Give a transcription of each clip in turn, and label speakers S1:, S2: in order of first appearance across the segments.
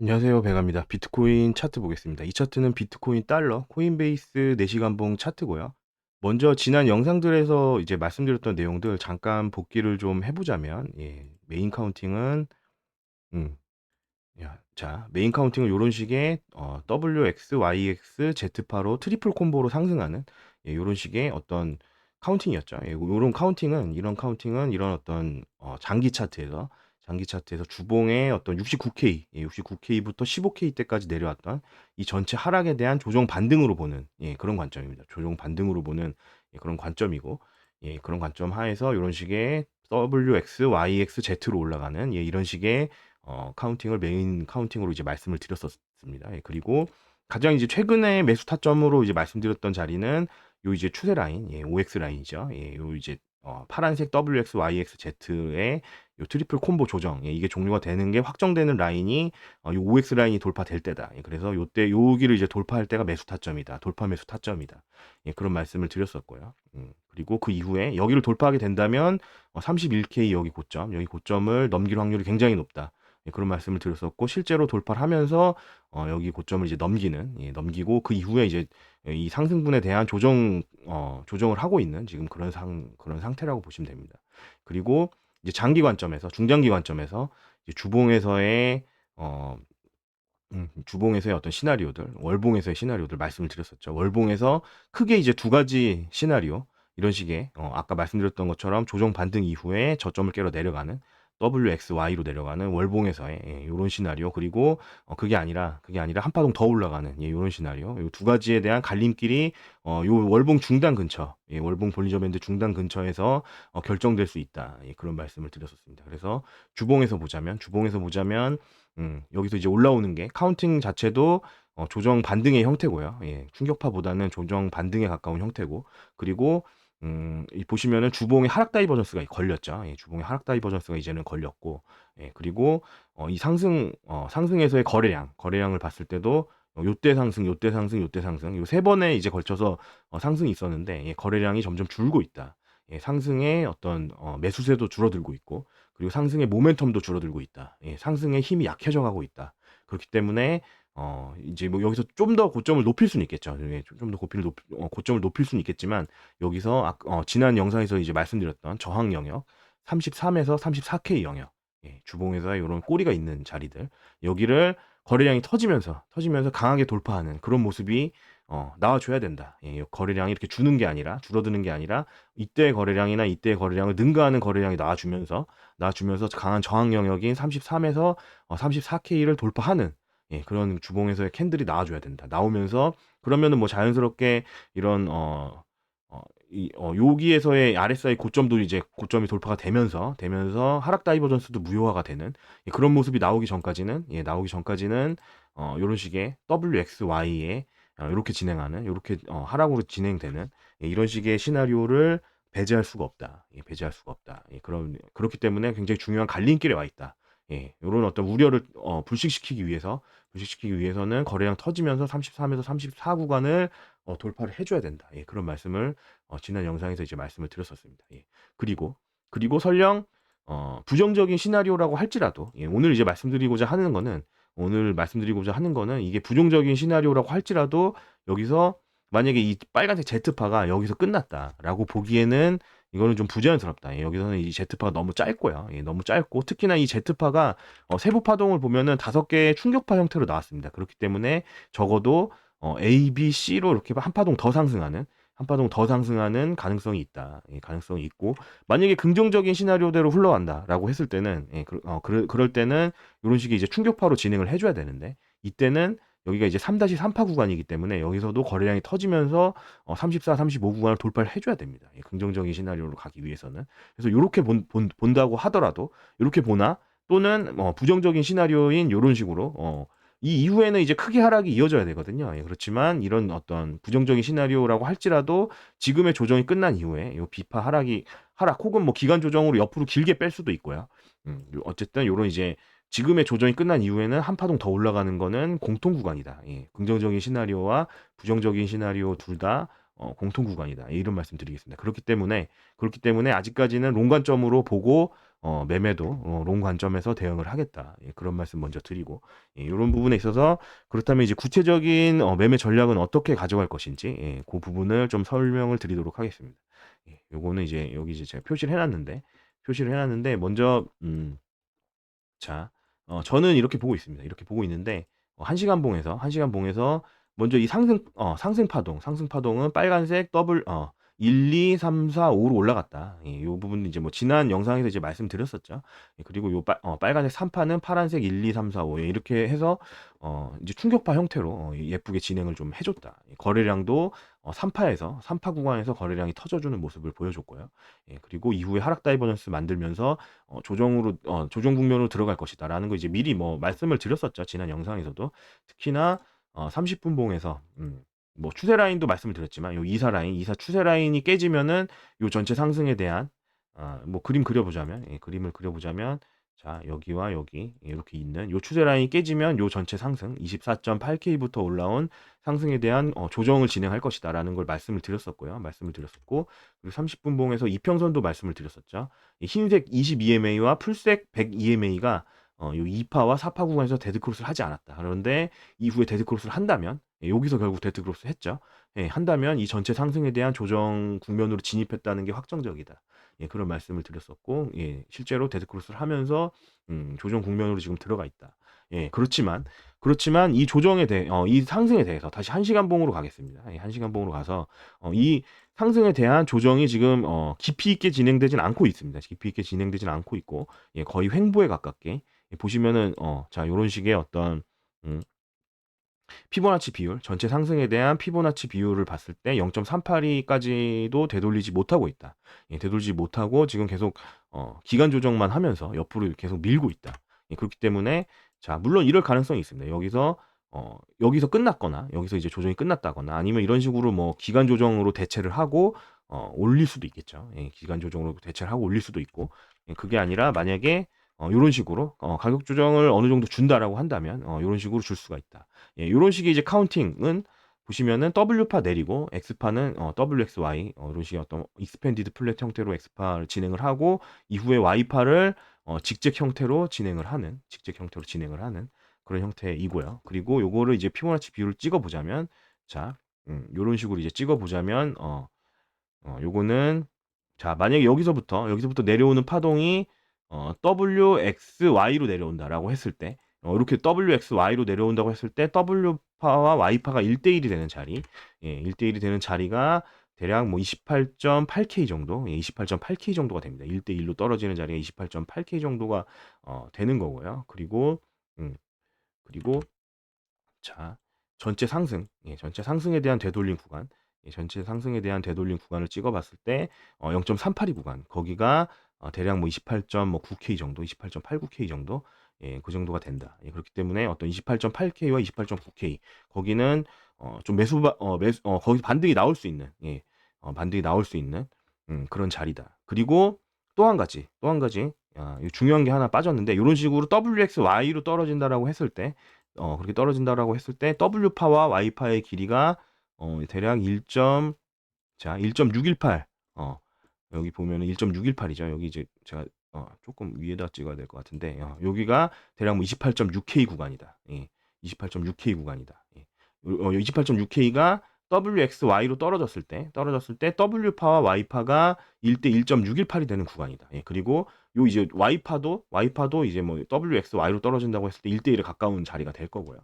S1: 안녕하세요. 배갑니다. 비트코인 차트 보겠습니다. 이 차트는 비트코인 달러, 코인베이스 4시간봉 차트고요. 먼저 지난 영상들에서 이제 말씀드렸던 내용들 잠깐 복기를 좀 해보자면, 예, 메인 카운팅은, 음, 야, 자, 메인 카운팅은 이런 식의 어, WX, YX, Z파로 트리플 콤보로 상승하는 예, 이런 식의 어떤 카운팅이었죠. 예, 이런 카운팅은 이런 카운팅은 이런 어떤 어, 장기 차트에서 장기 차트에서 주봉의 어떤 69K, 예, 69K부터 15K 때까지 내려왔던 이 전체 하락에 대한 조정 반등으로 보는 예, 그런 관점입니다. 조정 반등으로 보는 예, 그런 관점이고 예, 그런 관점 하에서 이런 식의 WX, YX, Z로 올라가는 예, 이런 식의 어, 카운팅을 메인 카운팅으로 이제 말씀을 드렸었습니다. 예, 그리고 가장 이제 최근에 매수 타점으로 이제 말씀드렸던 자리는 요 이제 추세 라인, 예, OX 라인이죠. 예, 요 이제 어, 파란색 WX, YX, Z의 요 트리플 콤보 조정, 예, 이게 종료가 되는 게 확정되는 라인이 어, 요 OX 라인이 돌파될 때다. 예, 그래서 요때 요기를 이제 돌파할 때가 매수 타점이다. 돌파 매수 타점이다. 예, 그런 말씀을 드렸었고요. 음, 그리고 그 이후에 여기를 돌파하게 된다면 어, 31K 여기 고점, 여기 고점을 넘길 확률이 굉장히 높다. 예, 그런 말씀을 드렸었고 실제로 돌파를 하면서 어, 여기 고점을 이제 넘기는 예, 넘기고 그 이후에 이제 이 상승분에 대한 조정 어, 조정을 하고 있는 지금 그런 상 그런 상태라고 보시면 됩니다. 그리고 이제 장기 관점에서 중장기 관점에서 주봉에서의 어, 음, 주봉에서의 어떤 시나리오들, 월봉에서의 시나리오들 말씀을 드렸었죠. 월봉에서 크게 이제 두 가지 시나리오 이런 식의 어, 아까 말씀드렸던 것처럼 조정 반등 이후에 저점을 깨러 내려가는 WXY로 내려가는 월봉에서의 예, 요런 시나리오 그리고 어, 그게 아니라 그게 아니라 한 파동 더 올라가는 예, 요런 시나리오 요두 가지에 대한 갈림길이 어, 요 월봉 중단 근처 예, 월봉 볼리저 밴드 중단 근처에서 어, 결정될 수 있다 예, 그런 말씀을 드렸었습니다. 그래서 주봉에서 보자면 주봉에서 보자면 음, 여기서 이제 올라오는 게 카운팅 자체도 어, 조정 반등의 형태고요. 예, 충격파보다는 조정 반등에 가까운 형태고 그리고 음, 이 보시면은 주봉에 하락 다이버전스가 걸렸죠. 예, 주봉에 하락 다이버전스가 이제는 걸렸고, 예, 그리고 어, 이 상승 어, 상승에서의 거래량, 거래량을 봤을 때도 어, 요때 상승, 요때 상승, 요때 상승, 요 세 번에 이제 걸쳐서 어, 상승이 있었는데 예, 거래량이 점점 줄고 있다. 예, 상승의 어떤 어, 매수세도 줄어들고 있고, 그리고 상승의 모멘텀도 줄어들고 있다. 예, 상승의 힘이 약해져 가고 있다. 그렇기 때문에 어 이제 뭐 여기서 좀 더 고점을 높일 수는 있겠죠. 예, 좀더 고필 높어 고점을 높일 수는 있겠지만 여기서 아 어 지난 영상에서 이제 말씀드렸던 저항 영역 33에서 34K 영역 예, 주봉에서의 요런 꼬리가 있는 자리들 여기를 거래량이 터지면서 터지면서 강하게 돌파하는 그런 모습이 어 나와줘야 된다. 예, 거래량이 이렇게 주는 게 아니라 줄어드는 게 아니라 이때의 거래량이나 이때의 거래량을 능가하는 거래량이 나와주면서 나와주면서 강한 저항 영역인 33에서 어 34K를 돌파하는 예, 그런 주봉에서의 캔들이 나와줘야 된다. 나오면서 그러면은 뭐 자연스럽게 이런 어, 어, 이, 어, 여기에서의 RSI 고점도 이제 고점이 돌파가 되면서 되면서 하락 다이버전스도 무효화가 되는 예, 그런 모습이 나오기 전까지는 예, 나오기 전까지는 어, 이런 식의 WXY에 어, 이렇게 진행하는 이렇게 어, 하락으로 진행되는 예, 이런 식의 시나리오를 배제할 수가 없다. 예, 배제할 수가 없다. 예, 그런 그렇기 때문에 굉장히 중요한 갈림길에 와 있다. 예, 요런 어떤 우려를 어, 불식시키기 위해서 불식시키기 위해서는 거래량 터지면서 33에서 34 구간을 어, 돌파를 해줘야 된다. 예, 그런 말씀을 어, 지난 영상에서 이제 말씀을 드렸었습니다. 예, 그리고 그리고 설령 어, 부정적인 시나리오라고 할지라도 예, 오늘 이제 말씀드리고자 하는 거는 오늘 말씀드리고자 하는 거는 이게 부정적인 시나리오라고 할지라도 여기서 만약에 이 빨간색 Z파가 여기서 끝났다라고 보기에는 이거는 좀 부자연스럽다. 예, 여기서는 이 Z파가 너무 짧고요. 예, 너무 짧고 특히나 이 Z파가 어, 세부 파동을 보면은 다섯 개의 충격파 형태로 나왔습니다. 그렇기 때문에 적어도 어, A, B, C로 이렇게 한 파동 더 상승하는 한 파동 더 상승하는 가능성이 있다. 예, 가능성이 있고 만약에 긍정적인 시나리오대로 흘러간다라고 했을 때는 예, 그, 어, 그럴, 그럴 때는 이런 식의 이제 충격파로 진행을 해줘야 되는데 이때는 여기가 이제 3-3파 구간이기 때문에 여기서도 거래량이 터지면서 어 34, 35 구간을 돌파를 해줘야 됩니다. 예, 긍정적인 시나리오로 가기 위해서는. 그래서 이렇게 본다고 하더라도 이렇게 보나 또는 어 부정적인 시나리오인 이런 식으로 어, 이 이후에는 이제 크게 하락이 이어져야 되거든요. 예, 그렇지만 이런 어떤 부정적인 시나리오라고 할지라도 지금의 조정이 끝난 이후에 요 비파 하락이 하락 혹은 뭐 기간 조정으로 옆으로 길게 뺄 수도 있고요. 음, 어쨌든 요런 이제 지금의 조정이 끝난 이후에는 한 파동 더 올라가는 거는 공통 구간이다. 예, 긍정적인 시나리오와 부정적인 시나리오 둘 다 어, 공통 구간이다. 예, 이런 말씀 드리겠습니다. 그렇기 때문에 그렇기 때문에 아직까지는 롱 관점으로 보고 어 매매도 어 롱 관점에서 대응을 하겠다. 예 그런 말씀 먼저 드리고 예 요런 부분에 있어서 그렇다면 이제 구체적인 어 매매 전략은 어떻게 가져갈 것인지 예고 부분을 좀 설명을 드리도록 하겠습니다. 예 요거는 이제 여기 이제 제가 표시를 해 놨는데 표시를 해 놨는데 먼저 음 자 어 저는 이렇게 보고 있습니다. 이렇게 보고 있는데 어 1 시간 봉에서 1 시간 봉에서 먼저 이 상승 어 상승 파동, 상승 파동은 빨간색 더블 어 1, 2, 3, 4, 5로 올라갔다. 예요 부분은 이제 뭐 지난 영상에서 이제 말씀드렸었죠. 예 그리고 요 빨 어 빨간색 3 판은 파란색 1, 2, 3, 4, 5 예 이렇게 해서 어 이제 충격파 형태로 어 예쁘게 진행을 좀 해 줬다. 예 거래량도 어 3 파에서 3파 구간에서 거래량이 터져 주는 모습을 보여줬고요. 예 그리고 이후에 하락 다이버전스 만들면서 어 조정으로 어 조정 국면으로 들어갈 것이다라는 거 이제 미리 뭐 말씀을 드렸었죠. 지난 영상에서도. 특히나 어 30분 봉에서 음 뭐 추세 라인도 말씀을 드렸지만 요 이사 라인, 이사 추세 라인이 깨지면은 요 전체 상승에 대한 아 뭐 그림 그려 보자면 예 그림을 그려 보자면 자 여기와 여기 이렇게 있는 요 추세 라인이 깨지면 요 전체 상승 24.8 K부터 올라온 상승에 대한 어 조정을 진행할 것이다라는 걸 말씀을 드렸었고요. 말씀을 드렸었고 그리고 30분 봉에서 이평선도 말씀을 드렸었죠. 이 흰색 20 EMA와 풀색 100 EMA가 어 요 2파와 4파 구간에서 데드 크로스를 하지 않았다. 그런데 이후에 데드 크로스를 한다면 예 여기서 결국 데드 크로스 했죠. 예 한다면 이 전체 상승에 대한 조정 국면으로 진입했다는 게 확정적이다. 예 그런 말씀을 드렸었고 예 실제로 데드 크로스를 하면서 음 조정 국면으로 지금 들어가 있다. 예 그렇지만 그렇지만 이 조정에 대해 어 이 상승에 대해서 다시 1 시간 봉으로 가겠습니다. 예1 시간 봉으로 가서 어 이 상승에 대한 조정이 지금 어 깊이 있게 진행되진 않고 있습니다. 깊이 있게 진행되진 않고 있고 예 거의 횡보에 가깝게 예 보시면은 어자 요런 식의 어떤 음 피보나치 비율, 전체 상승에 대한 피보나치 비율을 봤을 때 0.382까지도 되돌리지 못하고 있다. 예 되돌리지 못하고 지금 계속 어 기간 조정만 하면서 옆으로 계속 밀고 있다. 예 그렇기 때문에 자 물론 이럴 가능성이 있습니다. 여기서 어 여기서 끝났거나 여기서 이제 조정이 끝났다거나 아니면 이런 식으로 뭐 기간 조정으로 대체를 하고 어 올릴 수도 있겠죠. 예 기간 조정으로 대체를 하고 올릴 수도 있고 예 그게 아니라 만약에 어 요런 식으로 어 가격 조정을 어느 정도 준다라고 한다면 어 요런 식으로 줄 수가 있다. 예 요런 식의 이제 카운팅은 보시면은 W파 내리고 X파는 어 WXY 어 요런 식의 어떤 익스펜디드 플랫 형태로 X파를 진행을 하고 이후에 Y파를 어 직직 형태로 진행을 하는 직직 형태로 진행을 하는 그런 형태이고요. 그리고 요거를 이제 피보나치 비율을 찍어 보자면 자 음 요런 식으로 이제 찍어 보자면 어 어 요거는 자 만약에 여기서부터 여기서부터 내려오는 파동이 어 WXY로 내려온다라고 했을 때 어 이렇게 WXY로 내려온다고 했을 때 W파와 Y파가 1대 1이 되는 자리 예 1대 1이 되는 자리가 대략 뭐 28.8 K 정도 예28.8 K 정도가 됩니다. 1대 1로 떨어지는 자리가 28.8 K 정도가 어 되는 거고요. 그리고 음 그리고 자 전체 상승 예 전체 상승에 대한 되돌림 구간 예 전체 상승에 대한 되돌림 구간을 찍어 봤을 때 어 0.382 구간 거기가 어 대략 뭐 28.9 K 정도 28.89 K 정도 예 그 정도가 된다. 예 그렇기 때문에 어떤 28.8 K와 28.9 K 거기는 어 좀 매수 바어 매수 어 거기서 반등이 나올 수 있는 예 어 반등이 나올 수 있는 음 그런 자리다. 그리고 또 한 가지, 또 한 가지 아이 중요한 게 하나 빠졌는데 요런 식으로 WXY로 떨어진다라고 했을 때 어 그렇게 떨어진다라고 했을 때 W파와 Y파의 길이가 어 대략 1. 자 1.618 어 여기 보면은 1.618 이죠. 여기 이제 제가 어 쪼끔 위에다 찍어야 될 것 같은데 어 여기가 대략 뭐 28.6 K 구간이다. 예. 28.6 K 구간이다. 예. 요어28.6 K가 WXY로 떨어졌을 때 떨어졌을 때 W파와 Y파가 1대 1.618이 되는 구간이다. 예. 그리고 요 이제 Y파도 Y파도 이제 뭐 WXY로 떨어진다고 했을 때 1대 1에 가까운 자리가 될 거고요.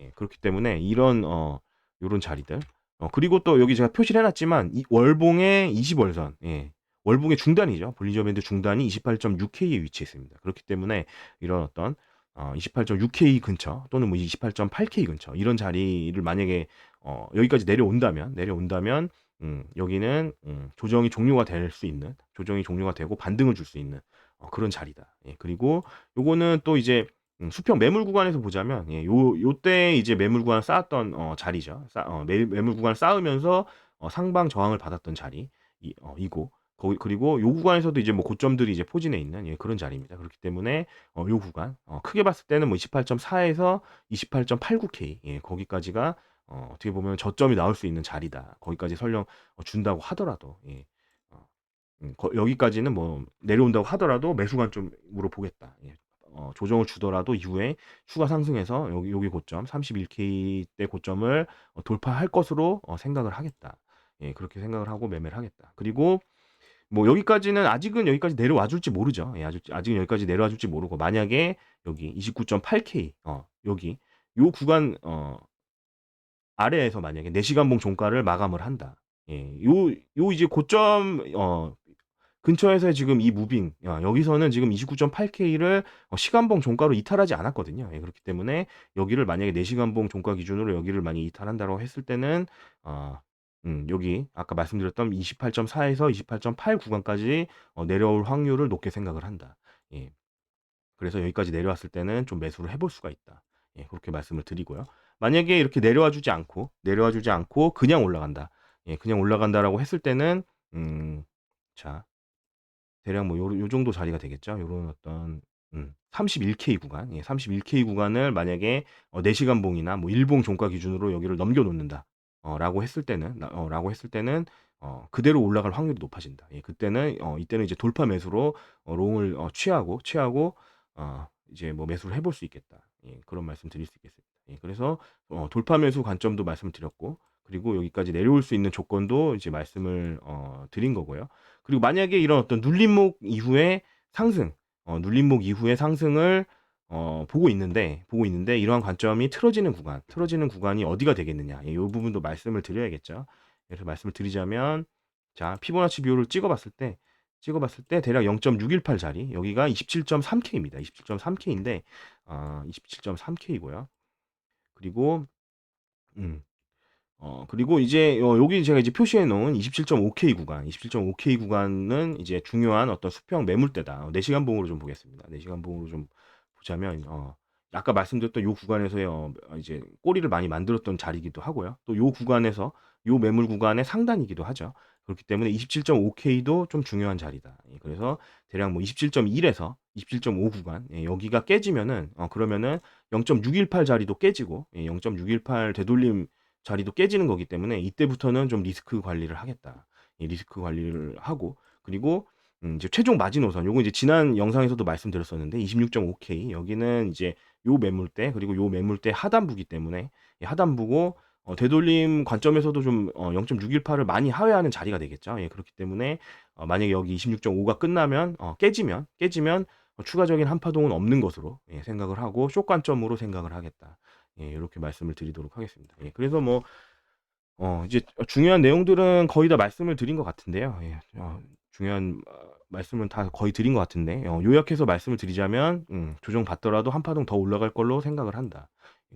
S1: 예. 그렇기 때문에 이런 어 요런 자리들 어 그리고 또 여기 제가 표시를 해 놨지만 이 월봉의 20월선 예. 월봉의 중단이죠. 볼린저 밴드 중단이 28.6 K에 위치해 있습니다. 그렇기 때문에 이런 어떤 어 28.6 K 근처 또는 뭐 28.8 K 근처 이런 자리를 만약에 어 여기까지 내려온다면 내려온다면 음 여기는 음 조정이 종료가 될 수 있는 조정이 종료가 되고 반등을 줄 수 있는 어 그런 자리다. 예 그리고 요거는 또 이제 음 수평 매물 구간에서 보자면 예 요 요때 이제 매물 구간을 쌓았던 어 자리죠. 쌓 어 매 매물 구간을 쌓으면서 어 상방 저항을 받았던 자리 이 어 이고 그리고 요 구간에서도 이제 뭐 고점들이 이제 포진해 있는 예 그런 자리입니다. 그렇기 때문에 어 요 구간 어 크게 봤을 때는 뭐 28.4에서 28.89 K 예 거기까지가 어 어떻게 보면 저점이 나올 수 있는 자리다. 거기까지 설령 어 준다고 하더라도 예. 어 음, 거- 여기까지는 뭐 내려온다고 하더라도 매수 관점으로 보겠다. 예. 어, 조정을 주더라도 이후에 추가 상승해서 여기 여기 고점 31K 대 고점을 어, 돌파할 것으로 어, 생각을 하겠다. 예, 그렇게 생각을 하고 매매를 하겠다. 그리고 뭐 여기까지는 아직은 여기까지 내려와 줄지 모르죠. 예, 아직 아직은 여기까지 내려와 줄지 모르고 만약에 여기 29.8K 어, 여기 요 구간 어 아래에서 만약에 4시간봉 종가를 마감을 한다. 예. 요 요 이제 고점 어 근처에서 지금 이 무빙 어, 여기서는 지금 29.8K를 어, 시간봉 종가로 이탈하지 않았거든요. 예, 그렇기 때문에 여기를 만약에 4시간봉 종가 기준으로 여기를 많이 이탈한다고 했을 때는 어, 음, 여기 아까 말씀드렸던 28.4에서 28.8 구간까지 어, 내려올 확률을 높게 생각을 한다. 예. 그래서 여기까지 내려왔을 때는 좀 매수를 해볼 수가 있다. 예, 그렇게 말씀을 드리고요. 만약에 이렇게 내려와 주지 않고 내려와 주지 않고 그냥 올라간다. 예, 그냥 올라간다라고 했을 때는 음, 자 대략 뭐 요, 요 정도 자리가 되겠죠. 요런 어떤 음, 31K 구간, 예, 31K 구간을 만약에 어, 4시간 봉이나 뭐 일봉 종가 기준으로 여기를 넘겨 놓는다. 어, 라고 했을 때는 나- 어, 라고 했을 때는 어, 그대로 올라갈 확률이 높아진다. 예, 그때는 어, 이때는 이제 돌파 매수로 어, 롱을 어, 취하고 취하고 어, 이제 뭐 매수를 해볼 수 있겠다. 예, 그런 말씀 드릴 수 있겠습니다. 예, 그래서 어, 돌파 매수 관점도 말씀드렸고 그리고 여기까지 내려올 수 있는 조건도 이제 말씀을 어, 드린 거고요. 그리고 만약에 이런 어떤 눌림목 이후에 상승, 어, 눌림목 이후에 상승을 어, 보고 있는데 보고 있는데 이러한 관점이 틀어지는 구간, 틀어지는 구간이 어디가 되겠느냐? 예, 이 부분도 말씀을 드려야겠죠. 그래서 말씀을 드리자면 자 피보나치 비율을 찍어 봤을 때 찍어 봤을 때 대략 0.618 자리 여기가 27.3K입니다. 27.3K인데 어, 27.3K고요. 그리고 음, 어, 그리고 이제 어, 여기 제가 이제 표시해 놓은 27.5K 구간, 27.5K 구간은 이제 중요한 어떤 수평 매물대다. 어, 4시간 봉으로 좀 보겠습니다. 4시간 봉으로 좀 보자면 어, 아까 말씀드렸던 요 구간에서의 어, 이제 꼬리를 많이 만들었던 자리이기도 하고요. 또 요 구간에서 요 매물 구간의 상단이기도 하죠. 그렇기 때문에 27.5K도 좀 중요한 자리다. 예, 그래서 대략 뭐 27.1에서 27.5 구간 예, 여기가 깨지면은 어, 그러면은 0.618 자리도 깨지고 예, 0.618 되돌림 자리도 깨지는 거기 때문에 이때부터는 좀 리스크 관리를 하겠다. 이 리스크 관리를 하고 그리고 음 이제 최종 마지노선 요거 이제 지난 영상에서도 말씀드렸었는데 26.5K 여기는 이제 요 매물대 그리고 요 매물대 하단부기 때문에 이 하단부고 어 되돌림 관점에서도 좀 어 0.618을 많이 하회하는 자리가 되겠죠. 예 그렇기 때문에 어 만약에 여기 26.5가 끝나면 어 깨지면 깨지면 어 추가적인 한파동은 없는 것으로 예 생각을 하고 숏 관점으로 생각을 하겠다. 예, 요렇게 말씀을 드리도록 하겠습니다. 예, 그래서 뭐, 어, 이제 중요한 내용들은 거의 다 말씀을 드린 것 같은데요. 예, 어, 중요한 어, 말씀은 다 거의 드린 것 같은데, 어, 요약해서 말씀을 드리자면, 음, 조정 받더라도 한 파동 더 올라갈 걸로 생각을 한다.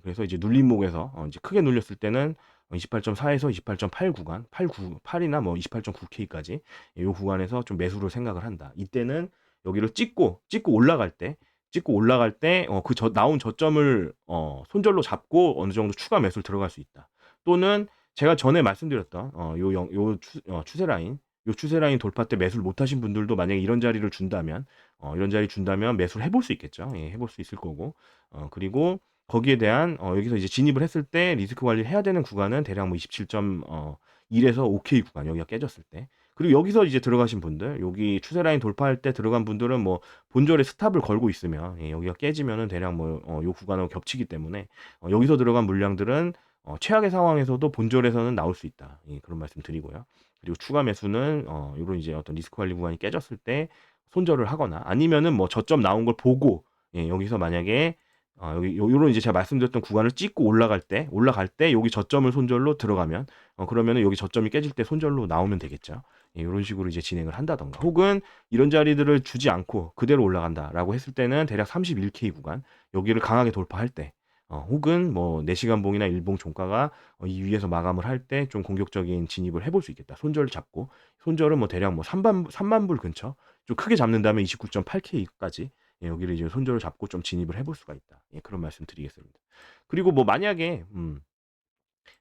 S1: 그래서 이제 눌림목에서, 어, 이제 크게 눌렸을 때는 28.4에서 28.8 구간, 8, 9, 8이나 뭐 28.9K까지, 요 구간에서 좀 매수를 생각을 한다. 이때는 여기를 찍고, 찍고 올라갈 때, 찍고 올라갈 때 어, 그 저, 나온 저점을 어, 손절로 잡고 어느 정도 추가 매수를 들어갈 수 있다. 또는 제가 전에 말씀드렸던 어, 요, 영, 요 추, 어, 추세 라인, 요 추세 라인 돌파 때 매수를 못 하신 분들도 만약에 이런 자리를 준다면 어, 이런 자리 준다면 매수를 해볼 수 있겠죠. 예, 해볼 수 있을 거고 어, 그리고 거기에 대한 어, 여기서 이제 진입을 했을 때 리스크 관리를 해야 되는 구간은 대략 뭐 27.1에서 5K 구간 여기가 깨졌을 때 그리고 여기서 이제 들어가신 분들, 여기 추세 라인 돌파할 때 들어간 분들은 뭐 본절에 스탑을 걸고 있으면 예, 여기가 깨지면은 대략 뭐 어, 요 구간하고 겹치기 때문에 어, 여기서 들어간 물량들은 어, 최악의 상황에서도 본절에서는 나올 수 있다. 예, 그런 말씀 드리고요. 그리고 추가 매수는 어, 요런 이제 어떤 리스크 관리 구간이 깨졌을 때 손절을 하거나 아니면은 뭐 저점 나온 걸 보고 예, 여기서 만약에 어, 여기 요, 요런 이제 제가 말씀드렸던 구간을 찍고 올라갈 때 올라갈 때 여기 저점을 손절로 들어가면 어, 그러면은 여기 저점이 깨질 때 손절로 나오면 되겠죠. 예, 이런 식으로 이제 진행을 한다던가 혹은 이런 자리들을 주지 않고 그대로 올라간다라고 했을 때는 대략 31K 구간 여기를 강하게 돌파할 때 어, 혹은 뭐 4시간 봉이나 일봉 종가가 어, 이 위에서 마감을 할 때 좀 공격적인 진입을 해 볼 수 있겠다. 손절을 잡고 손절은 뭐 대략 뭐 3만, 3만 불 근처 좀 크게 잡는다면 29.8K까지 예, 여기를 이제 손절을 잡고 좀 진입을 해 볼 수가 있다. 예, 그런 말씀 드리겠습니다. 그리고 뭐 만약에 음,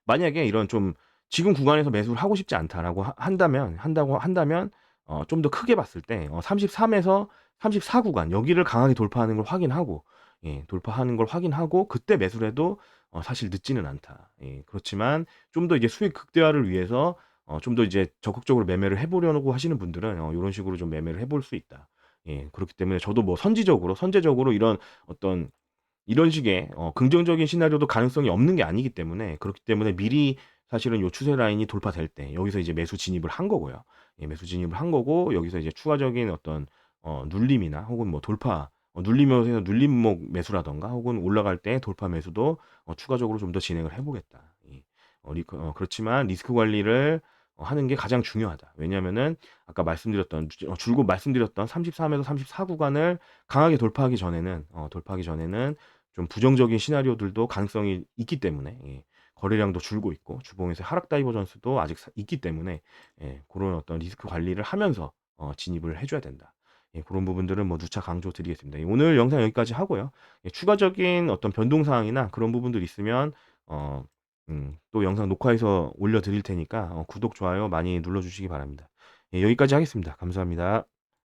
S1: 만약에 이런 좀 지금 구간에서 매수를 하고 싶지 않다라고 하- 한다면 한다고 한다면 어, 좀 더 크게 봤을 때 어, 33에서 34 구간 여기를 강하게 돌파하는 걸 확인하고 예, 돌파하는 걸 확인하고 그때 매수를 해도 어, 사실 늦지는 않다. 예, 그렇지만 좀 더 이제 수익 극대화를 위해서 어 좀 더 이제 적극적으로 매매를 해 보려고 하시는 분들은 어 요런 식으로 좀 매매를 해볼 수 있다. 예. 그렇기 때문에 저도 뭐 선지적으로 선제적으로 이런 어떤 이런 식의 어 긍정적인 시나리오도 가능성이 없는 게 아니기 때문에 그렇기 때문에 미리 사실은 요 추세 라인이 돌파될 때 여기서 이제 매수 진입을 한 거고요. 예 매수 진입을 한 거고 여기서 이제 추가적인 어떤 어 눌림이나 혹은 뭐 돌파 어 눌리면서 눌림목 매수라든가 혹은 올라갈 때 돌파 매수도 어 추가적으로 좀 더 진행을 해 보겠다. 예. 어리어 그렇지만 리스크 관리를 어 하는 게 가장 중요하다. 왜냐하면은 아까 말씀드렸던 주어 줄곧 말씀드렸던 33 에서 34 구간을 강하게 돌파하기 전에는 어 돌파하기 전에는 좀 부정적인 시나리오들도 가능성이 있기 때문에 예 거래량도 줄고 있고 주봉에서의 하락 다이버전스도 아직 사 있기 때문에 예 고런 어떤 리스크 관리를 하면서 어 진입을 해 줘야 된다. 예 고런 부분들은 뭐 누차 강조 드리겠습니다. 예 오늘 영상 여기까지 하고요. 예 추가적인 어떤 변동 사항이나 그런 부분들 있으면 어 음 또 영상 녹화해서 올려 드릴 테니까 어 구독, 좋아요 많이 눌러 주시기 바랍니다. 예 여기까지 하겠습니다. 감사합니다.